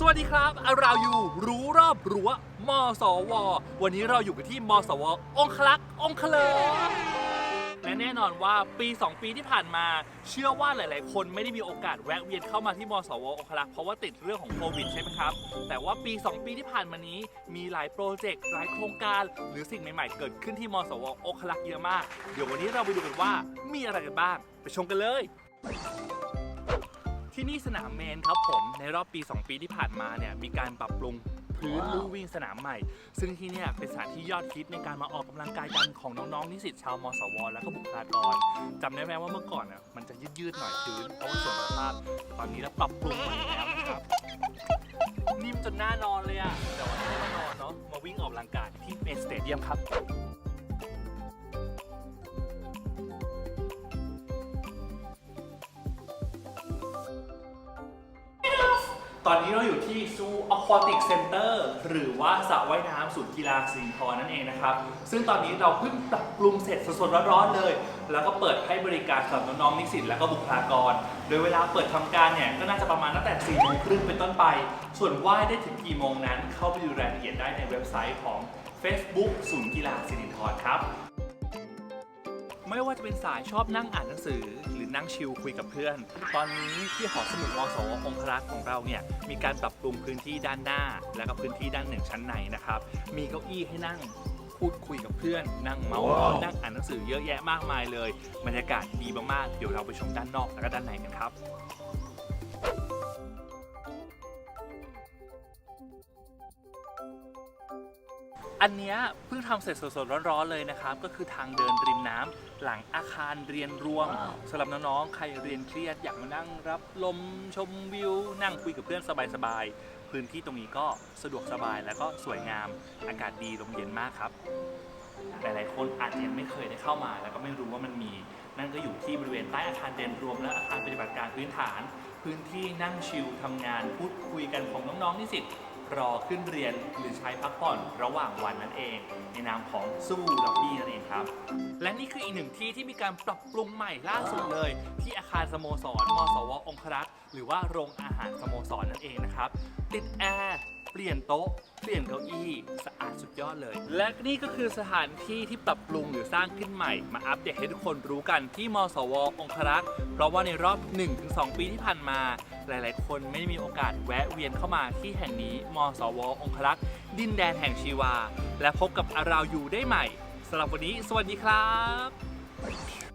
สวัสดีครับอาราวยูรู้รอบรั้วมสว วันนี้เราอยู่กันที่มสว องคลักษ์องคเลอและแน่นอนว่าปี 2 ปีที่ผ่านมา เชื่อว่าหลาย ๆ คนไม่ได้มีโอกาสแวะเวียนเข้ามาที่มสวองคลักษ์เพราะว่าติดเรื่องของโควิดใช่ไหมครับ แต่ว่าปี 2 ปีที่ผ่านมานี้มีหลายโปรเจกต์หลายโครงการ หรือสิ่งใหม่ ๆ เกิดขึ้นที่มสวองคลักษ์เยอะมาก เดี๋ยววันนี้เราไปดูกันว่ามีอะไรกันบ้าง ไปชมกันเลย ที่นี่สนามเมนครับผม ในรอบปี 2 ปีที่ผ่านมาเนี่ยมีการปรับปรุงพื้นลู่วิ่งสนามใหม่ ซึ่งที่เนี่ยเป็นสถานที่ยอดฮิตในการมาออกกำลังกายกันของน้องๆนิสิตชาวมสว และก็บุคลากรจำได้ไหมว่าเมื่อก่อนน่ะมันจะยืดๆหน่อยพื้นเพราะว่าส่วนสภาพ ตอนนี้เราปรับปรุงใหม่แล้วนะครับนิ่มจนน่านอนเลยอะแต่ว่าไม่ได้มานอนเนาะมาวิ่งออกกำลังกายที่เมสเตเดียมครับ ตอนนี้เราอยู่ที่ซูอควาติกเซ็นเตอร์หรือว่าสระว่ายน้ำศูนย์กีฬาสิงห์ทรนั่นเองนะครับ ซึ่งตอนนี้เราเพิ่งปรับปรุงเสร็จสดๆร้อนๆเลย แล้วก็เปิดให้บริการสำหรับน้องๆนิสิตและก็บุคลากร โดยเวลาเปิดทำการเนี่ย ก็น่าจะประมาณตั้งแต่4โมงครึ่งเป็นต้นไป ส่วนว่ายได้ถึงกี่โมงนั้น เข้าไปดูรายละเอียดได้ในเว็บไซต์ของ Facebook ศูนย์กีฬาสิรินทรครับ ไม่ว่าจะเป็นสายชอบนั่งอ่านหนังสือ หรือนั่งชิลคุยกับเพื่อน ตอนนี้ที่หอสมุดมสวองครักษ์ของเราเนี่ยมีการปรับปรุงพื้นที่ด้านหน้า และก็พื้นที่ด้านหนึ่งชั้นในนะครับ มีเก้าอี้ให้นั่งพูดคุยกับเพื่อน นั่งเมาส์มอยนั่งอ่านหนังสือเยอะแยะมากมายเลย บรรยากาศดีมากๆเดี๋ยวเราไปชมด้านนอกและก็ด้านในกันครับ อันเนี้ยเพิ่งทำเสร็จสดๆร้อนๆเลยนะครับ ก็คือทางเดินริมน้ำหลังอาคารเรียนรวมสำหรับน้องๆใครเรียนเครียดอยากมานั่งรับลมชมวิว นั่งคุยกับเพื่อนสบายๆพื้นที่ตรงนี้ก็สะดวกสบายแล้วก็สวยงามอากาศดีลมเย็นมากครับหลายๆคนอาจจะยังไม่เคยได้เข้ามา แล้วก็ไม่รู้ว่ามันมี นั่นก็อยู่ที่บริเวณใต้อาคารเรียนรวมและอาคารปฏิบัติการพื้นฐาน พื้นที่นั่งชิลทำงานพูดคุยกันของน้องๆนิสิต รอขึ้นเรียนหรือใช้พักผ่อนระหว่างวันนั่นเอง ในนามของสู้ล็อบบี้นั่นเองครับ และนี่คืออีกหนึ่งที่ที่มีการปรับปรุงใหม่ล่าสุดเลย ที่อาคารสโมสรมสวองครักษ์หรือว่าโรงอาหารสโมสรนั่นเองนะครับ ติดแอร์เปลี่ยนโต๊ะ เปลี่ยนเก้าอี้สะ อดเลย และนี่ก็คือสถานที่ที่ปรับปรุงหรือสร้างขึ้นใหม่ มาอัปเดตให้ทุกคนรู้กันที่มสวองครักษ์เพราะว่าในรอบ 1-2 ปีที่ผ่านมา หลาย ๆ คนไม่ได้มีโอกาสแวะเวียนเข้ามาที่แห่งนี้มสวองครักษ์ดินแดนแห่งชีวา และพบกับอาราวยูได้ใหม่สำหรับวันนี้ สวัสดีครับ